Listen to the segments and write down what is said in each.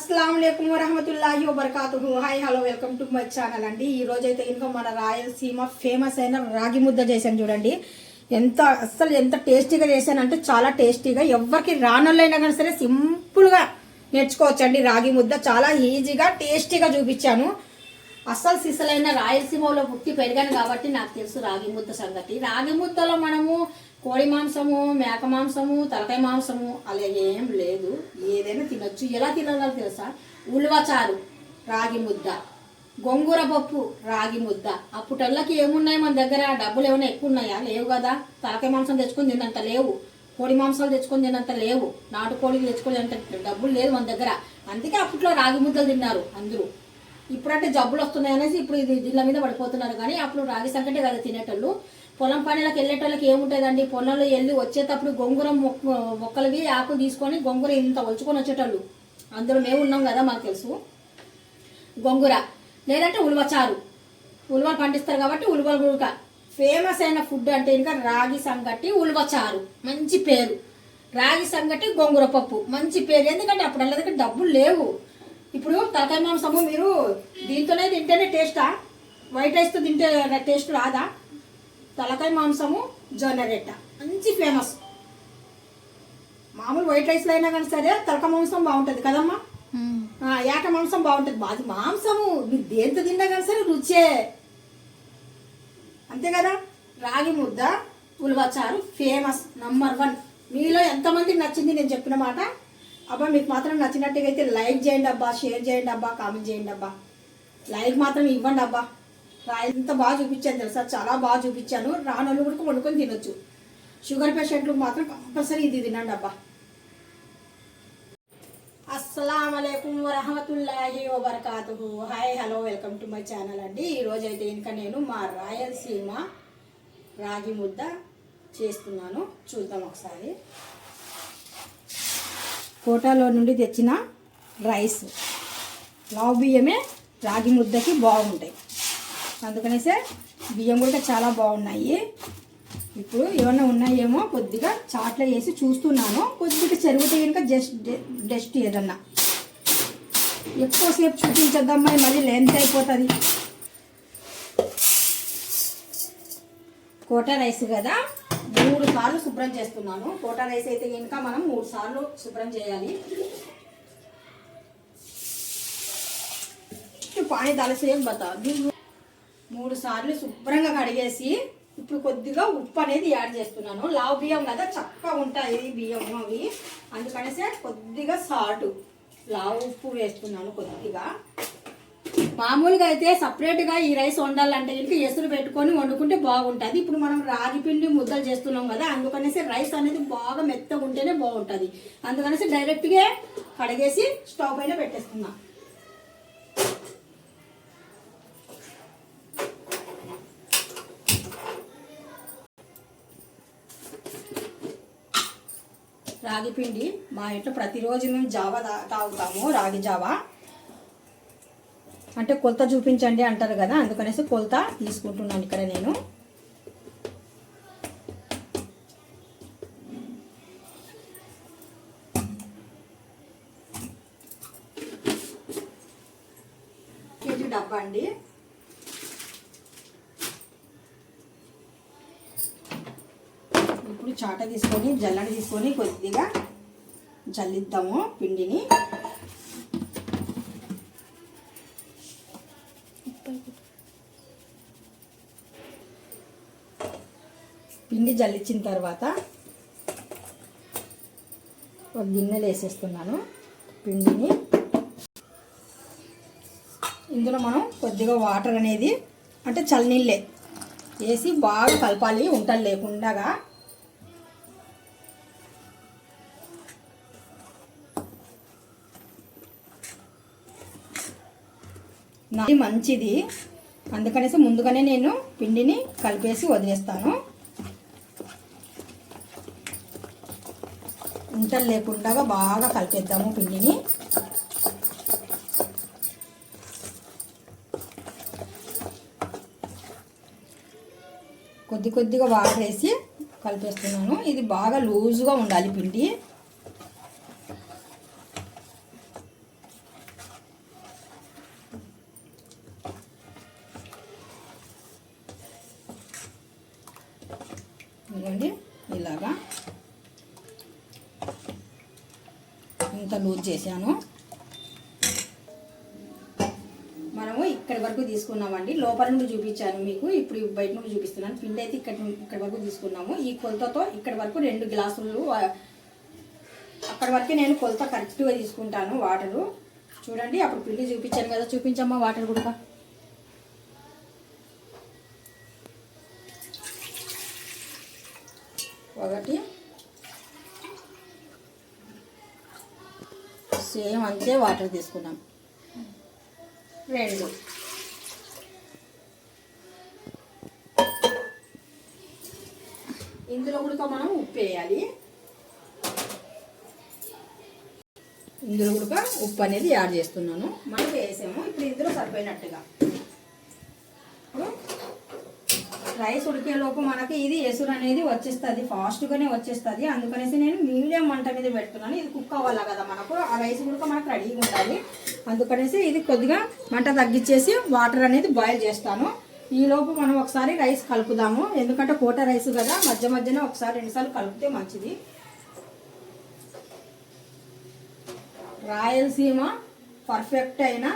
అస్సలం వరహమతుల్లాహి వబర్కాతుహు. Hi hello welcome to my channel అండి. ఈ రోజైతే అయితే ఇంకా మన రాయలసీమ ఫేమస్ అయిన రాగి ముద్ద చేశాను చూడండి. ఎంత అస్సలు ఎంత టేస్టీగా చేశానంటే చాలా టేస్టీగా. ఎవరికి రానోళ్ళైనా కానీ సరే సింపుల్గా నేర్చుకోవచ్చండి రాగి ముద్ద. చాలా ఈజీగా టేస్టీగా చూపించాను. అస్సలు సిసలైన రాయలసీమలో పుట్టి పెరిగాను కాబట్టి నాకు తెలుసు రాగి ముద్ద సంగతి. రాగి ముద్దలో మనము కోడి మాంసము మేక మాంసము తలకాయ మాంసము అలా ఏం లేదు. ఏదైనా తినొచ్చు. ఎలా తినాలో తెలుసా? ఉలువచారు రాగి ముద్ద. గొంగూర పప్పు రాగి ముద్ద. అప్పుటల్లకి ఏమున్నాయి మన దగ్గర? డబ్బులు ఏమైనా ఎక్కువ ఉన్నాయా లేవు కదా. తలకాయ మాంసం తెచ్చుకొని తిన్నంత లేవు. కోడి మాంసాలు తెచ్చుకొని తిన్నంత లేవు. నాటుకోడికి తెచ్చుకొని తిన్నంత డబ్బులు లేదు మన దగ్గర. అందుకే అప్పట్లో రాగి ముద్దలు తిన్నారు అందరూ. ఇప్పుడంటే జబ్బులు వస్తున్నాయి అనేసి ఇప్పుడు ఇది దీళ్ళ మీద పడిపోతున్నారు. కానీ అప్పుడు రాగి సంకటే కదా తినేటోళ్ళు. పొలం పనులకు వెళ్ళేటోళ్ళకి ఏముంటుందండి? పొలంలో వెళ్ళి వచ్చేటప్పుడు గొంగుర మొక్క మొక్కలవి ఆకులు తీసుకొని గొంగుర ఇంత ఒలుచుకొని వచ్చేటోళ్ళు. అందులో మేము ఉన్నాం కదా మాకు తెలుసు. గొంగుర. లేదంటే ఉలవచారు ఉలవలు పండిస్తారు కాబట్టి ఉలవల గుడక ఫేమస్ అయిన ఫుడ్ అంటే ఇంకా రాగి సంగటి ఉలవచారు మంచి పేరు. రాగి సంగటి గొంగుర పప్పు. మంచి పేరు. ఎందుకంటే అప్పుడు అల్లదగ్గర డబ్బులు లేవు. ఇప్పుడు తలకాయ మాంసము మీరు దీంతోనే తింటేనే టేస్టా వైట్ రైస్తో తింటే టేస్ట్ రాదా? తలకాయ మాంసము జొన్న రెట్ట. మంచి ఫేమస్ మామూలు వైట్ రైస్లో అయినా కానీ సరే తలకాయ మాంసం బాగుంటుంది కదమ్మా. ఏట మాంసం బాగుంటుంది. అది మాంసము. మీరు దేంతో తిన్నా కానీ సరే రుచే. అంతే కదా? రాగి ముద్ద ఉలవచారు ఫేమస్ నంబర్ వన్ మీలో ఎంతమందికి నచ్చింది నేను చెప్పిన మాట? అబ్బా మీకు మాత్రం నచ్చినట్టుగా అయితే లైక్ చేయండి అబ్బా షేర్ చేయండి అబ్బా కామెంట్ చేయండి అబ్బా. లైక్ మాత్రం ఇవ్వండి అబ్బా. ఎంత బాగా చూపించాను తెలుసా? చాలా బాగా చూపించాను. రానోళ్ళు కూడా వండుకొని తినొచ్చు. షుగర్ పేషెంట్లు మాత్రం కంపల్సరీ ఇది తినండి అబ్బా. అస్సలం అయికం వరహమతుల్లాహి వబర్కాతుహు. Hi hello welcome to my channel అండి. ఈరోజు అయితే ఇంకా నేను మా రాయలసీమ రాగి ముద్ద చేస్తున్నాను. చూద్దాం ఒకసారి. కోటాలో నుండి తెచ్చిన రైస్. లావు బియ్యమే రాగి ముద్దకి బాగుంటాయి. అందుకనేసే బియ్యం కూడా చాలా బాగున్నాయి. ఇప్పుడు ఏమైనా ఉన్నాయేమో కొద్దిగా చాట్లో వేసి చూస్తున్నాను. కొద్దిగా చెరుగుతే కనుక జస్ట్ డస్ట్ ఏదన్నా. ఎక్కువసేపు చూపించద్దమ్మా మళ్ళీ లెంత్ అయిపోతుంది. కోటా రైస్ కదా మూడు సార్లు శుభ్రం చేస్తున్నాను. కోటా రైస్ అయితే కనుక మనం మూడు సార్లు శుభ్రం చేయాలి. పానీ దాల్చేయం బతా మూడు సార్లు శుభ్రంగా కడిగేసి ఇప్పుడు కొద్దిగా ఉప్పు అనేది యాడ్ చేస్తున్నాను. లావు బియ్యం కదా చక్కగా ఉంటాయి బియ్యం అవి. అందుకనేసి కొద్దిగా సాల్ట్ లావు ఉప్పు వేస్తున్నాను కొద్దిగా. మామూలుగా అయితే సపరేట్గా ఈ రైస్ వండాలంటే కనుక ఎసురు పెట్టుకొని వండుకుంటే బాగుంటుంది. ఇప్పుడు మనం రాగి పిండి ముద్దలు చేస్తున్నాం కదా అందుకనేసి రైస్ అనేది బాగా మెత్తగా ఉంటేనే బాగుంటుంది. అందుకనేసి డైరెక్ట్గా కడిగేసి స్టవ్ పైన పెట్టేస్తున్నాం. రాగి పిండి. మా ఇంట్లో ప్రతిరోజు మేము జావా తాగుతాము రాగి జావా. అంటే కొలత చూపించండి అంటారు కదా అందుకనేసి కొలత తీసుకుంటున్నాను ఇక్కడ నేను కేజీ డబ్బా అండి ఇప్పుడు చాట తీసుకొని జల్లడి తీసుకొని కొద్దిగా జల్లిద్దాము పిండిని. పిండి జల్లించిన తర్వాత ఒక గిన్నెలు వేసేస్తున్నాను పిండిని. ఇందులో మనం కొద్దిగా వాటర్ అనేది అంటే చల్లనీళ్ళే వేసి బాగా కలపాలి ఉంటలు లేకుండా నాది మంచిది. అందుకనేసి ముందుగానే నేను పిండిని కలిపేసి వదిలేస్తాను. ఉంటలు లేకుండా బాగా కలిపేద్దాము పిండిని. కొద్ది కొద్దిగా వాటర్ వేసి కలిపేస్తున్నాను. ఇది బాగా లూజుగా ఉండాలి పిండి. ఇవ్వండి ఇలాగా. ఇంత లూజ్ చేశాను. మనము ఇక్కడి వరకు తీసుకున్నామండి. లోపల నుండి చూపించాను మీకు. ఇప్పుడు బయట నుండి చూపిస్తున్నాను. పిండి అయితే ఇక్కడ ఇక్కడి వరకు తీసుకున్నాము. ఈ కొలతతో ఇక్కడి వరకు రెండు గ్లాసులు అక్కడి వరకే నేను కొలత కరెక్ట్గా తీసుకుంటాను వాటరు. చూడండి అప్పుడు పిండి చూపించాను కదా. చూపించమ్మా వాటర్ కూడా. ఒకటి సేమ్ అంతే వాటర్ తీసుకున్నాం. రెండు. ఇందులో కూడా మనం ఉప్పు వేయాలి. ఇందులో కూడా ఉప్పు అనేది యాడ్ చేస్తున్నాను. మనం వేసాము. ఇప్పుడు ఇందులో సరిపోయినట్టుగా. రైస్ ఉడికే లోపు మనకి ఇది ఎసురు అనేది వచ్చేస్తుంది ఫాస్ట్గానే వచ్చేస్తుంది. అందుకనేసి నేను మీడియం మంట మీద పెడుతున్నాను. ఇది కుక్ అవ్వాలి కదా మనకు? ఆ రైస్ కూడా మనకు రెడీగా ఉండాలి. అందుకనేసి ఇది కొద్దిగా మంట తగ్గించేసి వాటర్ అనేది బాయిల్ చేస్తాను. ఈ లోపు మనం ఒకసారి రైస్ కలుపుదాము. ఎందుకంటే కోట రైస్ కదా మధ్య మధ్యన ఒకసారి రెండుసార్లు కలిపితే మంచిది. రాయలసీమ పర్ఫెక్ట్ అయిన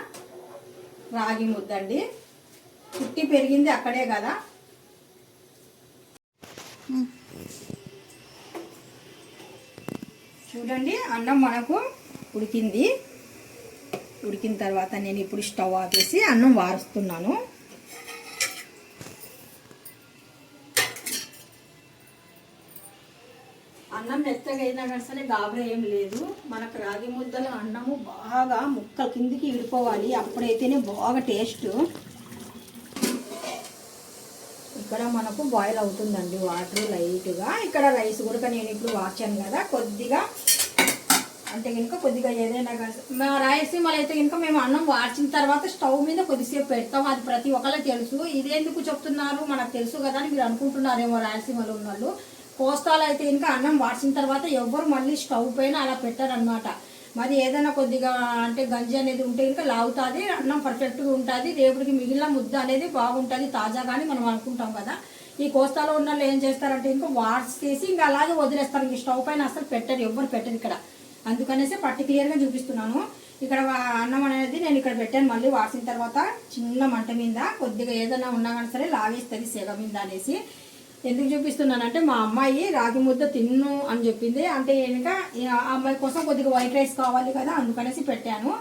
రాగి ముద్దండి. పుట్టి పెరిగింది అక్కడే కదా. చూడండి అన్నం మనకు ఉడికింది. ఉడికిన తర్వాత నేను ఇప్పుడు స్టవ్ ఆపేసి అన్నం వారుస్తున్నాను. అన్నం మెత్తగా అయినా కానీ సరే గాబరా ఏం లేదు. మనకు రాగి ముద్దల అన్నము బాగా ముక్క కిందికి విడిపోవాలి. అప్పుడైతేనే బాగా టేస్ట్ ఇక్కడ మనకు బాయిల్ అవుతుందండి వాటర్ లైట్గా ఇక్కడ రైస్ కూడా నేను ఇప్పుడు వాచాను కదా కొద్దిగా అంటే కనుక కొద్దిగా ఏదైనా కానీ మా రాయలసీమలో అయితే కనుక మేము అన్నం వార్చిన తర్వాత స్టవ్ మీద కొద్దిసేపు పెడతాం. అది ప్రతి ఒక్కళ్ళకి తెలుసు. ఇదేందుకు చెప్తున్నారు? మనకు తెలుసు కదా అని మీరు అనుకుంటున్నారేమో రాయలసీమలో ఉన్న వాళ్ళు కోస్తాలో అయితే ఇంకా అన్నం వార్చిన తర్వాత ఎవ్వరు మళ్ళీ స్టవ్ పైన అలా పెట్టారనమాట మరి ఏదైనా కొద్దిగా అంటే గంజి అనేది ఉంటే ఇంకా లాగుతుంది అన్నం పర్ఫెక్ట్గా ఉంటుంది రేపటికి మిగిలిన ముద్ద అనేది బాగుంటుంది తాజాగాని మనం అనుకుంటాం కదా. ఈ కోస్తాలో ఉన్న వాళ్ళు ఏం చేస్తారంటే ఇంకా వాట్స్ తీసి ఇంకా అలాగే వదిలేస్తారు ఇంక స్టవ్ పైన అసలు పెట్టరు ఎవ్వరు పెట్టరు ఇక్కడ. అందుకనేసి పర్టికులర్గా చూపిస్తున్నాను. ఇక్కడ అన్నం అనేది నేను ఇక్కడ పెట్టాను మళ్ళీ వాసిన తర్వాత చిన్న మంట మీద కొద్దిగా ఏదైనా ఉన్నా కానీ సరే లాగేస్తుంది సెగ మీద అనేసి. ఎందుకు చూపిస్తున్నానంటే మా అమ్మాయి రాగి ముద్ద తిన్ను అని చెప్పింది. అంటే వెనుక అమ్మాయి కోసం కొద్దిగా వైట్ రైస్ కావాలి కదా అందుకనేసి పెట్టాను.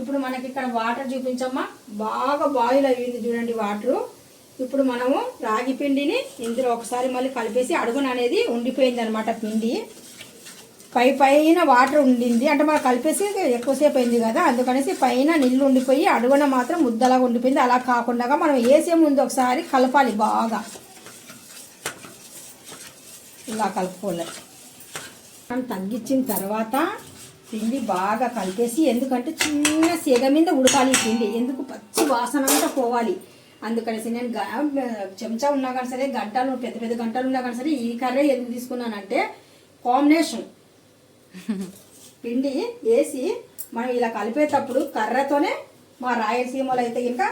ఇప్పుడు మనకి ఇక్కడ వాటర్ చూపించమ్మా. బాగా బాయిల్ అయ్యింది చూడండి వాటరు. ఇప్పుడు మనము రాగి పిండిని ఇందులో ఒకసారి మళ్ళీ కలిపేసి అడుగున అనేది ఉండిపోయింది అనమాట పిండి. పై పైన వాటర్ ఉండింది. అంటే మనం కలిపేసి ఎక్కువసేపు అయింది కదా అందుకనేసి పైన నీళ్ళు ఉండిపోయి అడుగున మాత్రం ముద్దలాగా ఉండిపోయింది. అలా కాకుండా మనం వేసే ముందు ఒకసారి కలపాలి బాగా. ఇలా కలుపుకోవాలి. మనం తగ్గించిన తర్వాత పిండి బాగా కలిపేసి ఎందుకంటే చిన్న సేగ మీద ఉడకాలి పిండి. ఎందుకు? పచ్చి వాసన అంతా పోవాలి. అందుకనేసి నేను చెంచా ఉన్నా కానీ సరే గంటలు పెద్ద పెద్ద గంటలు ఉన్నా కానీ సరే ఈ కర్రీ ఎందుకు తీసుకున్నానంటే కాంబినేషన్. పిండి వేసి మనం ఇలా కలిపేటప్పుడు కర్రతోనే మా రాయలసీమలో అయితే ఇంకా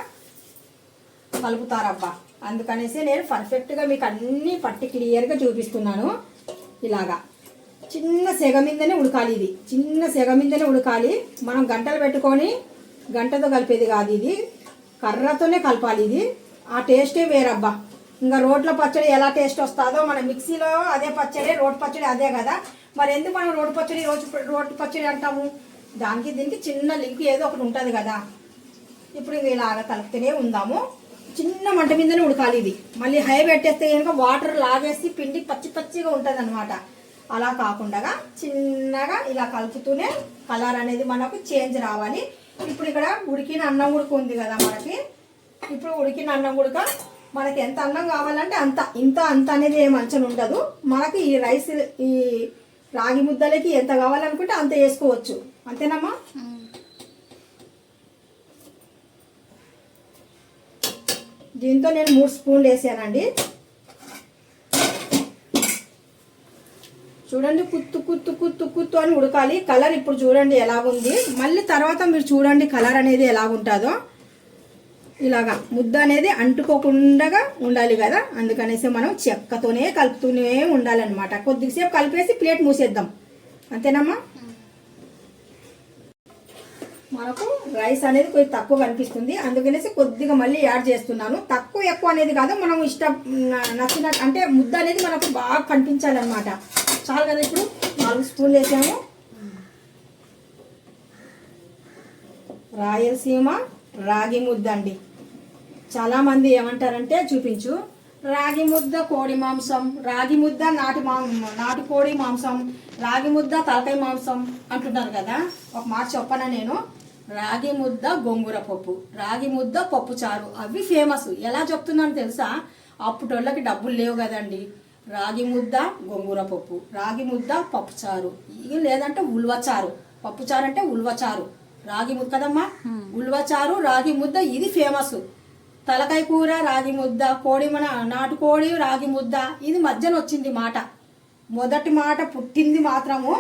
కలుపుతారబ్బా. అందుకనేసి నేను పర్ఫెక్ట్గా మీకు అన్ని పట్టి క్లియర్గా చూపిస్తున్నాను. ఇలాగా. చిన్న సెగ మీదనే ఉడకాలి ఇది. చిన్న సెగ మీదనే ఉడకాలి. మనం గంటలు పెట్టుకొని గంటతో కలిపేది కాదు ఇది. కర్రతోనే కలపాలి ఇది. ఆ టేస్టే వేరబ్బా. ఇంకా రోడ్ల పచ్చడి ఎలా టేస్ట్ వస్తుందో మన మిక్సీలో అదే పచ్చడి రోడ్ పచ్చడి అదే కదా. మరి ఎందుకు మనం రోడ్ పచ్చడి రోజు రోడ్ పచ్చడి అంటాము? దానికి దీనికి చిన్న లింక్ ఏదో ఒకటి ఉంటుంది కదా. ఇప్పుడు ఇలాగ కలుపుతూనే ఉందాము. చిన్న మంట మీదనే ఉడకాలి ఇది. మళ్ళీ హై పెట్టేస్తే కనుక వాటర్ లాగేసి పిండి పచ్చి పచ్చిగా ఉంటుంది అనమాట అలా కాకుండా చిన్నగా ఇలా కలుపుతూనే కలర్ అనేది మనకు చేంజ్ రావాలి. ఇప్పుడు ఇక్కడ ఉడికిన అన్నం ఉడక ఉంది కదా మనకి. ఇప్పుడు ఉడికిన అన్నం ఉడక మనకి ఎంత అన్నం కావాలంటే అంత. ఇంత అంత అనేది ఏం అంచనా ఉండదు. మనకి ఈ రైస్ ఈ రాగి ముద్దలకి ఎంత కావాలనుకుంటే అంత వేసుకోవచ్చు. అంతేనమ్మా? దీంతో నేను మూడు స్పూన్లు వేసానండి. చూడండి కుత్తు కుత్తు కుత్తు కుత్తు అని ఉడకాలి. కలర్ ఇప్పుడు చూడండి ఎలాగుంది. మళ్ళీ తర్వాత మీరు చూడండి కలర్ అనేది ఎలాగుంటుందో. ఇలాగా ముద్ద అనేది అంటుకోకుండా ఉండాలి కదా. అందుకనేసి మనం చెక్కతోనే కలుపుతూనే ఉండాలన్నమాట. కొద్దిసేపు కలిపేసి ప్లేట్ మూసేద్దాం. అంతేనమ్మా? మనకు రైస్ అనేది కొంచెం తక్కువ కనిపిస్తుంది. అందుకనేసి కొద్దిగా మళ్ళీ యాడ్ చేస్తున్నాను. తక్కువ ఎక్కువ అనేది కాదు మనం ఇష్టం నచ్చిన అంటే ముద్ద అనేది మనకు బాగా కనిపించాలన్నమాట. చాలు కదా ఇప్పుడు? నాలుగు స్పూన్లు వేసాము. రాయలసీమ రాగి ముద్ద అండి. చాలామంది ఏమంటారంటే చూపించు. రాగి ముద్ద కోడి మాంసం రాగి ముద్ద నాటి మాం నాటు కోడి మాంసం రాగి ముద్ద తలకాయ మాంసం అంటున్నారు కదా. ఒక మాట చెప్పనా నేను? రాగి ముద్ద గోంగూర పప్పు. రాగి ముద్ద పప్పు చారు. అవి ఫేమస్ ఎలా చెప్తున్నాను తెలుసా? అప్పటోళ్ళకి డబ్బులు లేవు కదండి. రాగి ముద్ద గోంగూర పప్పు. రాగి ముద్ద పప్పు చారు. ఇక లేదంటే ఉల్వ చారు. పప్పు చారు అంటే ఉల్వ చారు. రాగి ముద్ద కదమ్మా? ఉల్వ చారు రాగి ముద్ద ఇది ఫేమస్ తలకాయ కూర రాగి ముద్ద. కోడి మన నాటుకోడి రాగి ముద్ద. ఇది మధ్యన వచ్చింది మాట. మొదటి మాట పుట్టింది మాత్రము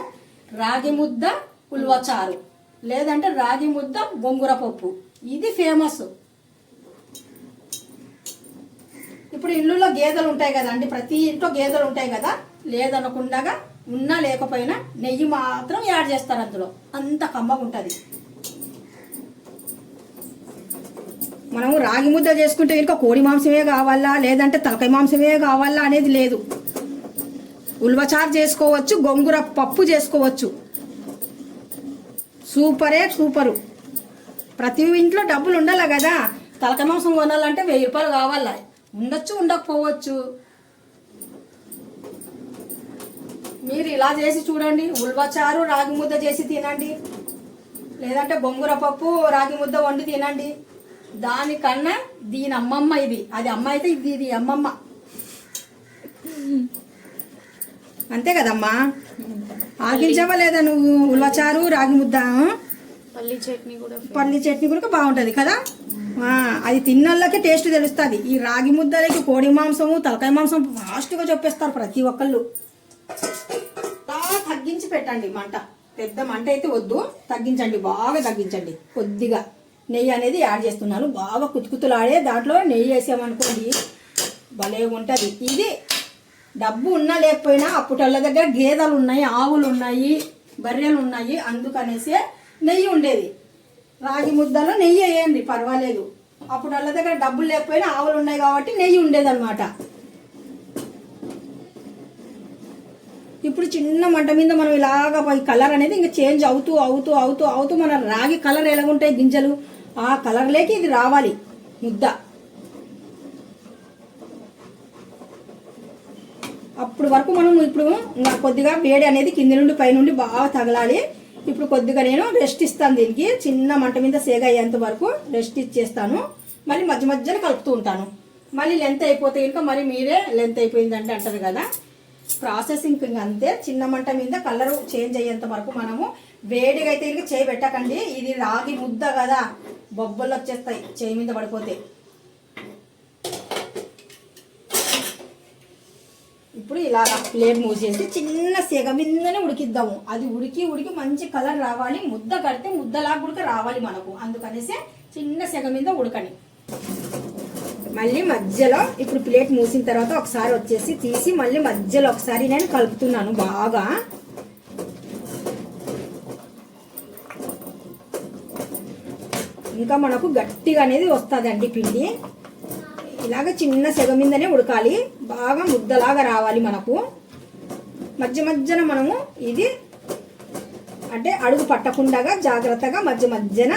రాగి ముద్ద ఉల్వచారు లేదంటే రాగి ముద్ద గొంగుర పప్పు. ఇది ఫేమస్. ఇప్పుడు ఇల్లులో గేదెలు ఉంటాయి కదా అండి ప్రతి ఇంట్లో గేదెలు ఉంటాయి కదా లేదనకుండా ఉన్నా లేకపోయినా నెయ్యి మాత్రం యాడ్ చేస్తారు అందులో. అంత కమ్మగా ఉంటుంది. మనము రాగి ముద్ద చేసుకుంటే ఇంకా కోడి మాంసమే కావాలా లేదంటే తలకాయ మాంసమే కావాలా అనేది లేదు. ఉల్వచారు చేసుకోవచ్చు గొంగుర పప్పు చేసుకోవచ్చు. సూపరే సూపరు. ప్రతి ఇంట్లో డబ్బులు ఉండాలి కదా. తలక మాంసం కొనాలంటే వెయ్యి రూపాయలు కావాలా? ఉండొచ్చు ఉండకపోవచ్చు. మీరు ఇలా చేసి చూడండి. ఉల్వచారు రాగి ముద్ద చేసి తినండి. లేదంటే బొంగుర పప్పు రాగి ముద్ద వండి తినండి. దానికన్నా దీని అమ్మమ్మ ఇది. అది అమ్మ అయితే ఇది ఇది అమ్మమ్మ. అంతే కదమ్మా? ఆగించవా లేదా నువ్వు? ఉల్వచారు రాగి ముద్ద? పల్లి చట్నీ కూడా పల్లి చట్నీ కూడా బాగుంటుంది కదా? అది తిన్నోళ్ళకి టేస్ట్ తెలుస్తుంది. ఈ రాగి ముద్దలకి కోడి మాంసము తలకాయ మాంసం ఫాస్ట్గా చెప్పేస్తారు ప్రతి ఒక్కళ్ళు. బాగా తగ్గించి పెట్టండి మంట. పెద్ద మంట అయితే వద్దు. తగ్గించండి బాగా తగ్గించండి. కొద్దిగా నెయ్యి అనేది యాడ్ చేస్తున్నాను బాగా కుతుకుతులాడే దాంట్లో నెయ్యి వేసామనుకోండి భలే ఉంటుంది. ఇది డబ్బు ఉన్నా లేకపోయినా అప్పటోళ్ళ దగ్గర గేదెలు ఉన్నాయి ఆవులు ఉన్నాయి బర్రెలు ఉన్నాయి అందుకనేసి నెయ్యి ఉండేది. రాగి ముద్దలో నెయ్యి వేయండి పర్వాలేదు. అప్పుడు వాళ్ళ దగ్గర డబ్బులు లేకపోయినా ఆవులు ఉన్నాయి కాబట్టి నెయ్యి ఉండేది అనమాట ఇప్పుడు చిన్న మంట మీద మనం ఇలాగ ఈ కలర్ అనేది ఇంకా చేంజ్ అవుతూ అవుతూ అవుతూ అవుతూ మన రాగి కలర్ ఎలాగుంటాయి గింజలు? ఆ కలర్లోకి ఇది రావాలి ముద్ద. అప్పుడు వరకు మనం ఇప్పుడు కొద్దిగా వేడి అనేది కింది నుండి పై నుండి బాగా తగలాలి. ఇప్పుడు కొద్దిగా నేను రెస్ట్ ఇస్తాను దీనికి. చిన్న మంట మీద సేగ అయ్యేంత వరకు రెస్ట్ ఇచ్చేస్తాను. మళ్ళీ మధ్య మధ్యన కలుపుతూ ఉంటాను. మళ్ళీ లెంత్ అయిపోతే ఇంకా మరి మీరే లెంత్ అయిపోయిందంటే అంటారు కదా. ప్రాసెసింగ్ ఇంక అంతే. చిన్న మంట మీద కలర్ చేంజ్ అయ్యేంత వరకు మనము వేడిగా అయితే ఇంక చేయి పెట్టకండి. ఇది రాగి ముద్ద కదా. బొబ్బలు వచ్చేస్తాయి. చేయి మీద పడిపోతే. ఇప్పుడు ఇలా ప్లేట్ మూసేసి చిన్న సెగ మీదనే ఉడికిద్దాము. అది ఉడికి ఉడికి మంచి కలర్ రావాలి. ముద్ద కడితే ముద్దలాగా ఉడక రావాలి మనకు. అందుకనేసి చిన్న సెగ మీద ఉడకని. మళ్ళీ మధ్యలో ఇప్పుడు ప్లేట్ మూసిన తర్వాత ఒకసారి వచ్చేసి తీసి మళ్ళీ మధ్యలో ఒకసారి నేను కలుపుతున్నాను బాగా. ఇంకా మనకు గట్టిగా అనేది వస్తుందండి పిండి. ఇలాగ చిన్న సెగ మీదనే ఉడకాలి. బాగా ముద్దలాగా రావాలి మనకు. మధ్య మధ్యన మనము ఇది అంటే అడుగు పట్టకుండా జాగ్రత్తగా మధ్య మధ్యన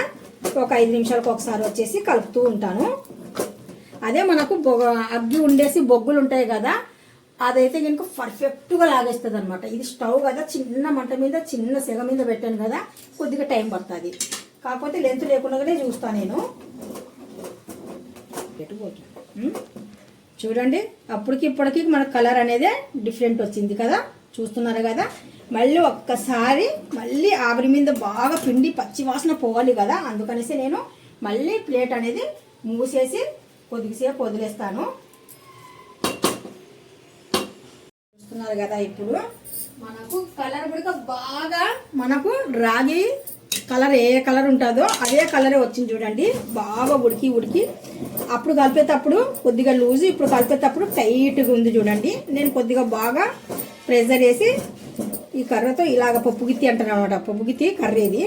ఒక ఐదు నిమిషాలకు ఒకసారి వచ్చేసి కలుపుతూ ఉంటాను. అదే మనకు బొగ అగ్గి ఉండేసి బొగ్గులు ఉంటాయి కదా అదైతే కనుక పర్ఫెక్ట్గా లాగేస్తుంది అనమాట ఇది స్టవ్ కదా చిన్న మంట మీద చిన్న సెగ మీద పెట్టాను కదా కొద్దిగా టైం పడుతుంది. కాకపోతే లెంత్ లేకుండానే చూస్తాను నేను. పెట్టుకోవచ్చు. చూడండి అప్పటికి ఇప్పటికి మన కలర్ అనేది డిఫరెంట్ వచ్చింది కదా. చూస్తున్నారు కదా? మళ్ళీ ఒక్కసారి మళ్ళీ ఆవిరి మీద బాగా పిండి పచ్చి వాసన పోవాలి కదా. అందుకనేసి నేను మళ్ళీ ప్లేట్ అనేది మూసేసి కొద్దిసేపు వదిలేస్తాను. చూస్తున్నారు కదా ఇప్పుడు మనకు కలర్ కూడా బాగా మనకు రాగి కలర్ ఏ కలర్ ఉంటుందో అదే కలరే వచ్చింది చూడండి. బాగా ఉడికి ఉడికి. అప్పుడు కలిపేటప్పుడు కొద్దిగా లూజ్ ఇప్పుడు కలిపేటప్పుడు టైట్గా ఉంది చూడండి. నేను కొద్దిగా బాగా ప్రెజర్ వేసి ఈ కర్రతో ఇలాగ పప్పు గిత్తి అంటారు అనమాట పప్పు గిత్తి కర్ర ఇది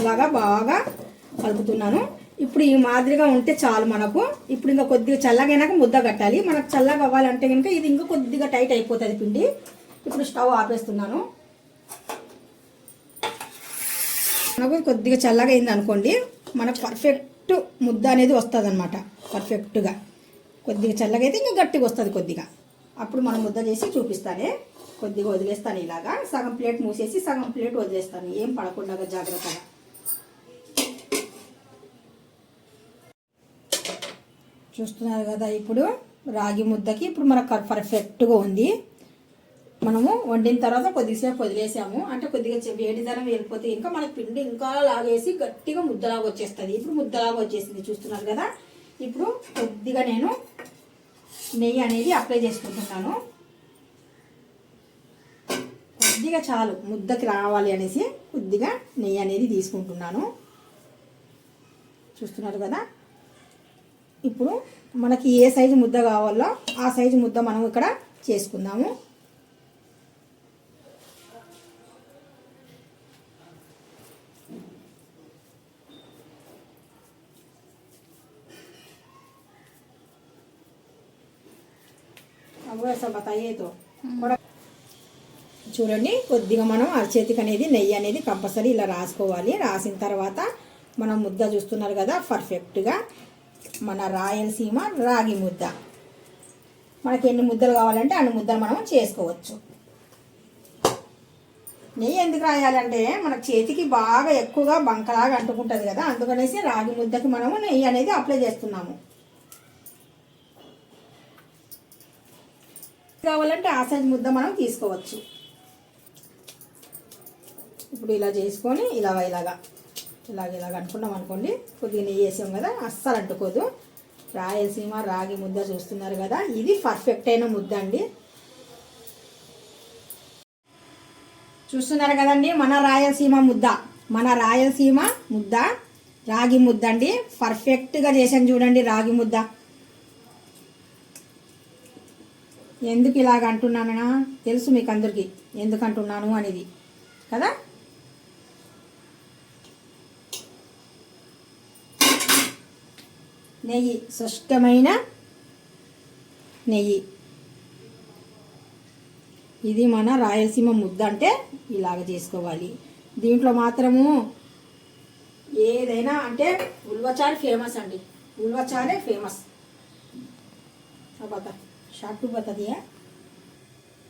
ఇలాగా బాగా కలుపుతున్నాను. ఇప్పుడు ఈ మాదిరిగా ఉంటే చాలు మనకు. ఇప్పుడు ఇంకా కొద్దిగా చల్లగైనాక ముద్ద కట్టాలి. మనకు చల్లగా అవ్వాలంటే కనుక ఇది ఇంకా కొద్దిగా టైట్ అయిపోతుంది పిండి. ఇప్పుడు స్టవ్ ఆపేస్తున్నాను. మనకు కొద్దిగా చల్లగా అయింది అనుకోండి మనకు పర్ఫెక్ట్ ముద్ద అనేది వస్తుంది అనమాట పర్ఫెక్ట్గా కొద్దిగా చల్లగా అయితే ఇంకా గట్టిగా వస్తుంది కొద్దిగా. అప్పుడు మనం ముద్ద చేసి చూపిస్తానే. కొద్దిగా వదిలేస్తాను ఇలాగా. సగం ప్లేట్ మూసేసి సగం ప్లేట్ వదిలేస్తాను. ఏం పడకుండా జాగ్రత్తగా. చూస్తున్నారు కదా ఇప్పుడు రాగి ముద్దకి ఇప్పుడు మనకు పర్ఫెక్ట్గా ఉంది. మనము వండిన తర్వాత కొద్దిసేపు వదిలేసాము. అంటే కొద్దిగా చె- వేడిదనం వెళ్ళిపోతే ఇంకా మన పిండి ఇంకా లాగేసి గట్టిగా ముద్దలాగా వచ్చేస్తుంది. ఇప్పుడు ముద్దలాగా వచ్చేసింది చూస్తున్నారు కదా. ఇప్పుడు కొద్దిగా నేను నెయ్యి అనేది అప్లై చేసుకుంటున్నాను. కొద్దిగా చాలు ముద్దకి రావాలి అనేసి కొద్దిగా నెయ్యి అనేది తీసుకుంటున్నాను. చూస్తున్నారు కదా. ఇప్పుడు మనకి ఏ సైజు ముద్ద కావాలో ఆ సైజు ముద్ద మనం ఇక్కడ చేసుకుందాము. కూడా సమతాయే చూడండి కొద్దిగా మనం అరచేతికి అనేది నెయ్యి అనేది కంపల్సరీ ఇలా రాసుకోవాలి. రాసిన తర్వాత మనం ముద్ద చూస్తున్నారు కదా పర్ఫెక్ట్గా మన రాయలసీమ రాగి ముద్ద. మనకి ఎన్ని ముద్దలు కావాలంటే అన్ని ముద్దలు మనం చేసుకోవచ్చు. నెయ్యి ఎందుకు రాయాలంటే మన చేతికి బాగా ఎక్కువగా బంకలాగా అంటుకుంటుంది కదా అందుకనేసి రాగి ముద్దకి మనము నెయ్యి అనేది అప్లై చేస్తున్నాము. కావాలంటే ఆ సైజ్ ముద్ద మనం తీసుకోవచ్చు. ఇప్పుడు ఇలా చేసుకొని ఇలా ఇలాగా ఇలాగ ఇలాగ అనుకున్నాం అనుకోండి కొద్దిగా నెయ్యి వేసాం కదా అస్సలు అంటుకోదు. రాయలసీమ రాగి ముద్ద చూస్తున్నారు కదా ఇది పర్ఫెక్ట్ అయిన ముద్ద అండి. చూస్తున్నారు కదండి మన రాయలసీమ ముద్ద మన రాయలసీమ ముద్ద రాగి ముద్ద అండి. పర్ఫెక్ట్గా చేశాను చూడండి రాగి ముద్ద. ఎందుకు ఇలాగ అంటున్నానా తెలుసు మీకు అందరికీ ఎందుకు అంటున్నాను అనేది. కదా? నెయ్యి. స్పష్టమైన నెయ్యి. ఇది మన రాయలసీమ ముద్ద అంటే ఇలాగ చేసుకోవాలి. దీంట్లో మాత్రము ఏదైనా అంటే ఉల్వచారు ఫేమస్ అండి. ఉల్వచారే ఫేమస్. शार्ट टू बता दिया। है